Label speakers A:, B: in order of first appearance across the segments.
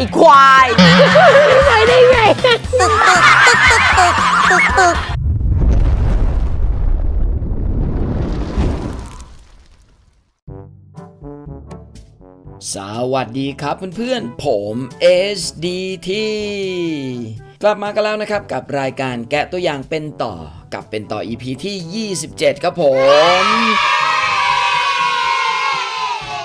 A: อีควายไปได้ไง
B: สวัสดีครับเพื่อนๆ ผม SDT กลับมากันแล้วนะครับกับรายการแกะตัวอย่างเป็นต่อกับเป็นต่อ EP ที่ 27 ครับผม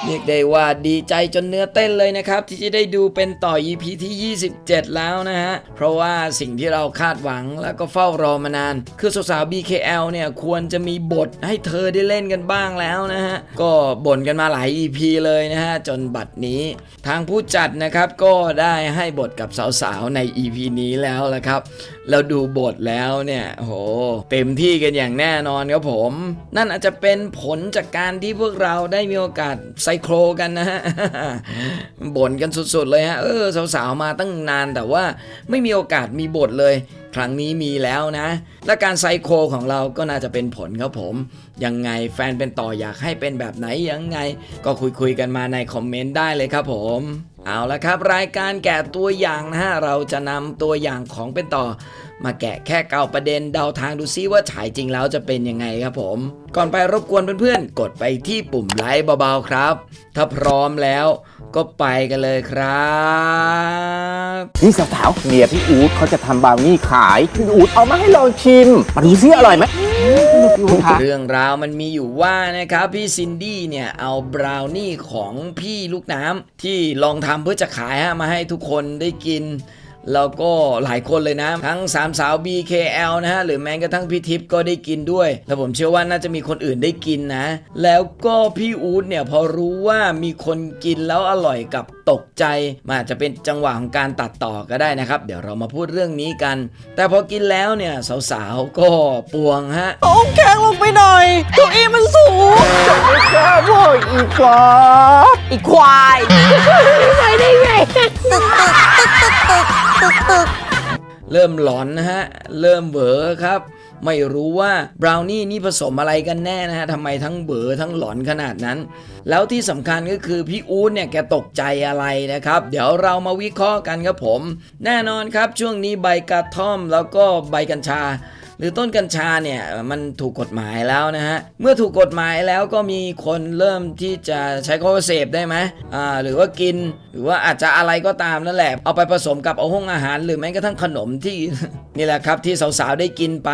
B: เรียกได้ว่าดีใจจนเนื้อเต้นเลยนะครับ ที่จะได้ดูเป็นต่อ EP ที่ 27 แล้วนะฮะ เพราะว่าสิ่งที่เราคาดหวังแล้วก็เฝ้ารอมานาน คือสาวๆ BKL เนี่ย ควรจะมีบทให้เธอได้เล่นกันบ้างแล้วนะฮะ ก็บ่นกันมาหลาย EP เลยนะฮะ จนบัดนี้ ทางผู้จัดนะครับก็ได้ให้บทกับสาวๆ ใน EP นี้แล้วละครับ เราดูบทแล้วเนี่ยโหเต็มที่กันอย่างแน่นอนครับผม นั่นอาจจะเป็นผลจากการที่พวกเราได้มีโอกาสไซโครกันนะฮะบ่นกันสุดๆเลยฮะเออสาวๆมาตั้งนานแต่ว่าไม่มีโอกาสมีบทเลย ครั้งนี้มีแล้วนะ และการไซโคของเราก็น่าจะเป็นผลครับผมยังไงแฟนเป็นต่ออยากให้เป็นแบบไหนยังไง ก็คุยๆกันมาในคอมเมนต์ได้เลยครับผม เอาละครับ รายการแกะตัวอย่างนะฮะเราจะนำตัวอย่างของเป็นต่อ มาแกะแค่เกาประเด็นเดาทางดูซิว่าฉายจริงแล้วจะเป็นยังไงครับผม ก่อนไปรบกวนเพื่อนๆ กดไปที่ปุ่มไลค์เบาๆครับ ถ้าพร้อมแล้วก็ไปกันเลยครับ
C: นี่สาวๆเมียพี่อู๊ดเขาจะทำบราวนี่ขายพี่อู๊ดเอามาให้ลองชิมมาดูซิอร่อยไหม พี่อู๊ดคะ
B: เรื่องราวมันมีอยู่ว่านะครับพี่ซินดี้เนี่ยเอาบราวนี่ของพี่ลูกน้ำที่ลองทำเพื่อจะขายฮะมาให้ทุกคนได้กิน แล้วก็หลายคนเลยนะ ทั้งสามสาว BKL นะฮะ หรือแม้กระทั่งพี่ทิพย์ก็ได้กินด้วย แล้วผมเชื่อว่าน่าจะมีคนอื่นได้กินนะ แล้วก็พี่อู๊ดเนี่ยพอรู้ว่ามีคนกินแล้วอร่อยกับตกใจมันอาจจะเป็นจังหวะของการตัดต่อก็ได้นะครับ เดี๋ยวเรามาพูดเรื่องนี้กัน แต่พอกินแล้วเนี่ยสาวๆก็ปวงฮะ
A: โอ้แข้งลงไปหน่อยเก้าอี้มันสูง
C: กล้าโวยอีกเหรอ
A: อีควายไปได้ไง
B: เริ่มหลอนนะฮะ เริ่มเบอครับ ไม่รู้ว่าบราวนี่นี่ผสมอะไรกันแน่นะฮะทำไมทั้งเบอทั้งหลอนขนาดนั้น แล้วที่สำคัญก็คือพี่อู๊ดเนี่ยแกตกใจอะไรนะครับ เดี๋ยวเรามาวิเคราะห์กันครับผม แน่นอนครับช่วงนี้ใบกระท่อมแล้วก็ใบกัญชา หรือต้นกัญชาเนี่ยมันถูกกฎหมายแล้วนะฮะเมื่อถูกกฎหมายแล้วก็มีคนเริ่มที่จะใช้คำว่าเสพได้ไหมอ่าหรือว่ากินหรือว่าอาจจะอะไรก็ตามนั่นแหละ เอาไปผสมกับเอาห้องอาหาร หรือแม้กระทั่งขนมที่นี่แหละครับที่สาวๆได้กินไป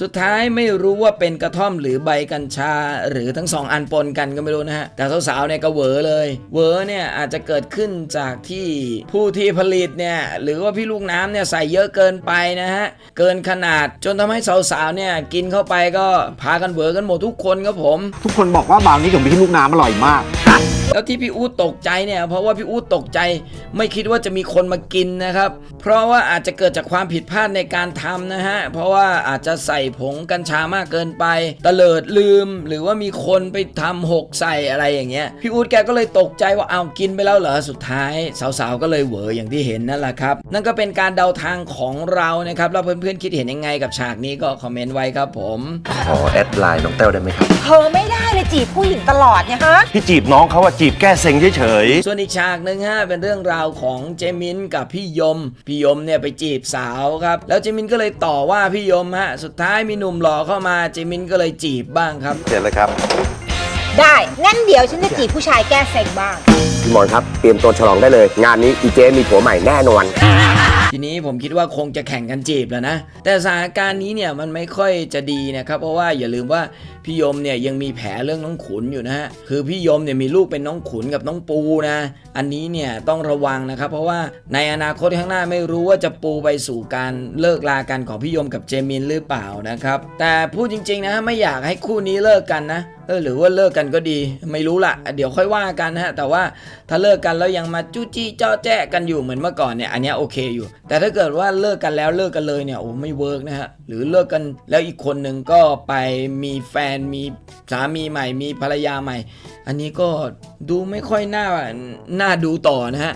B: สุดท้ายไม่รู้ว่าเป็นกระท่อมหรือใบกัญชา หรือทั้งสองอันปนกันก็ไม่รู้นะฮะ แต่สาวๆเนี่ยก็เวอเลย เวอเนี่ยอาจจะเกิดขึ้นจากที่ผู้ที่ผลิตเนี่ยหรือว่าพี่ลูกน้ำเนี่ยใส่เยอะเกินไปนะฮะ เกินขนาดจนทำให้สาวๆเนี่ยกินเข้าไปก็พากันเวอกันหมดทุกคนครับผม
C: ทุกคนบอกว่าบราวนี่ของพี่ลูกน้ำอร่อยมาก
B: แล้วที่พี่อู๊ดตกใจเนี่ย เพราะว่าพี่อู๊ดตกใจ ไม่คิดว่าจะมีคนมากินนะครับ เพราะว่าอาจจะเกิดจากความผิดพลาดในการทำนะฮะ เพราะว่าอาจจะใส่ผงกัญชามากเกินไปตะเลิดลืม หรือว่ามีคนไปทำหกใส่อะไรอย่างเงี้ย พี่อู๊ดแกก็เลยตกใจว่าเอากินไปแล้วเหรอ สุดท้ายสาวๆก็เลยเหวออย่างที่เห็นนั่นแหละครับ นั่นก็เป็นการเดาทางของเรานะครับแล้วเพื่อนๆคิดเห็นยังไงกับฉากนี้ก็คอมเมนต์ไว้ครับผม
D: ขอแอดไลน์น้องแต้วได้ไหมครับ
A: เธอไม่ได้เลยจีบผู้หญิงตลอดเนี่ยฮะ
D: พี่จีบน้องเขาอะจีบแก้เซ็งเฉย
B: ส่วนอีกฉากหนึ่งฮะเป็นเรื่องราวของเจมินกับพี่ยม พี่ยมเนี่ยไปจีบสาวครับ แล้วเจมินก็เลยต่อว่าพี่ยมฮะ สุดท้ายมีหนุ่มหล่อเข้ามาเจมินก็เลยจีบบ้างครับ
D: ๆเสร็จแล้วครับ
E: ได้ งั้นเดี๋ยวฉันจะจีบผู้ชายแก้เซ็งบ้าง
C: พี่หมอนครับ เตรียมตัวฉลองได้เลย งานนี้อีเจมีผัวใหม่แน่นอน
B: ทีนี้ผมคิดว่าคงจะแข่งกันจีบแล้วนะ แต่สถานการณ์นี้เนี่ยมันไม่ค่อยจะดีนะครับ เพราะว่าอย่าลืมว่าพี่ยมเนี่ยยังมีแผลเรื่องน้องขุนอยู่นะฮะ คือพี่ยมเนี่ยมีลูกเป็นน้องขุนกับน้องปูนะ อันนี้เนี่ยต้องระวังนะครับ เพราะว่าในอนาคตข้างหน้าไม่รู้ว่าจะปูไปสู่การเลิกลากันของพี่ยมกับเจมินหรือเปล่านะครับ แต่พูดจริงๆนะไม่อยากให้คู่นี้เลิกกันนะ ออหรือว่าเลิกกันก็ดีไม่รู้ละเดี๋ยวค่อยว่ากันนะฮะแต่ว่าถ้าเลิกกันแล้วยังมาจู้จี้เจ้าแจ้กันอยู่เหมือนเมื่อก่อนเนี่ยอันนี้โอเคอยู่ แต่ถ้าเกิดว่าเลิกกันแล้วเลิกกันเลยเนี่ยโอ้ไม่เวิร์กนะฮะหรือเลิกกันแล้วอีกคนหนึ่งก็ไปมีแฟนมีสามีใหม่มีภรรยาใหม่ อันนี้ก็ดูไม่ค่อยน่าน่าดูต่อนะฮะ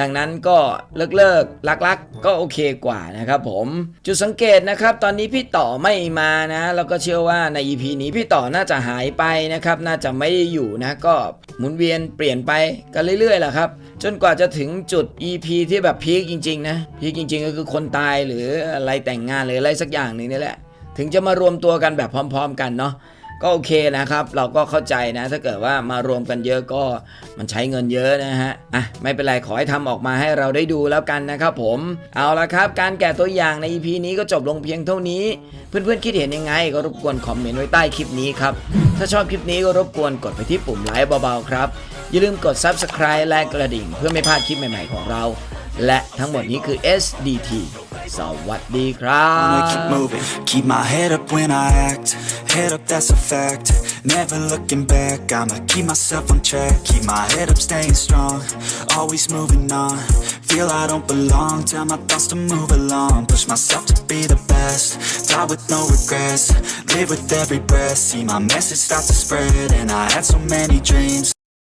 B: ดังนั้นก็เลิกเลิกลักลักก็โอเคกว่านะครับผม จุดสังเกตนะครับ ตอนนี้พี่ต่อไม่มานะ แล้วก็เชื่อว่าใน EP นี้พี่ต่อน่าจะหายไปนะครับ น่าจะไม่ได้อยู่นะ ก็หมุนเวียนเปลี่ยนไปกันเรื่อยๆแหละครับ จนกว่าจะถึงจุด EP ที่แบบพีคจริงๆนะ พีคจริง ๆ ก็คือคนตายหรืออะไรแต่งงานหรืออะไรสักอย่างหนึ่งนี่แหละ ถึงจะมารวมตัวกันแบบพร้อม ๆ กันเนาะ ก็โอเคนะครับ เราก็เข้าใจนะ ถ้าเกิดว่ามารวมกันเยอะก็มันใช้เงินเยอะนะฮะอะไม่เป็นไรขอให้ทำออกมาให้เราได้ดูแล้วกันนะครับผม เอาละครับ การแกะตัวอย่างใน EP นี้ก็จบลงเพียงเท่านี้ เพื่อนๆคิดเห็นยังไง ก็รบกวนคอมเมนต์ไว้ใต้คลิปนี้ครับถ้าชอบคลิปนี้ก็รบกวนกดไปที่ปุ่มไลค์เบาๆครับอย่าลืมกด Subscribe และกระดิ่ง เพื่อไม่พลาดคลิปใหม่ๆของเรา และทั้งหมดนี้คือ SDT สวัสดีครั
F: wanna
B: บ
F: keep moving. Keep my head up when I act. Head up, that's a fact. Never looking back. I'ma keep myself on track. Keep my head up, staying strong. Always moving on. Feel I don't belong. Tell my thoughts to move along. Push myself to be the best. Die with no regrets. Live with every breath. See my message start to spread. And I had so many dreams.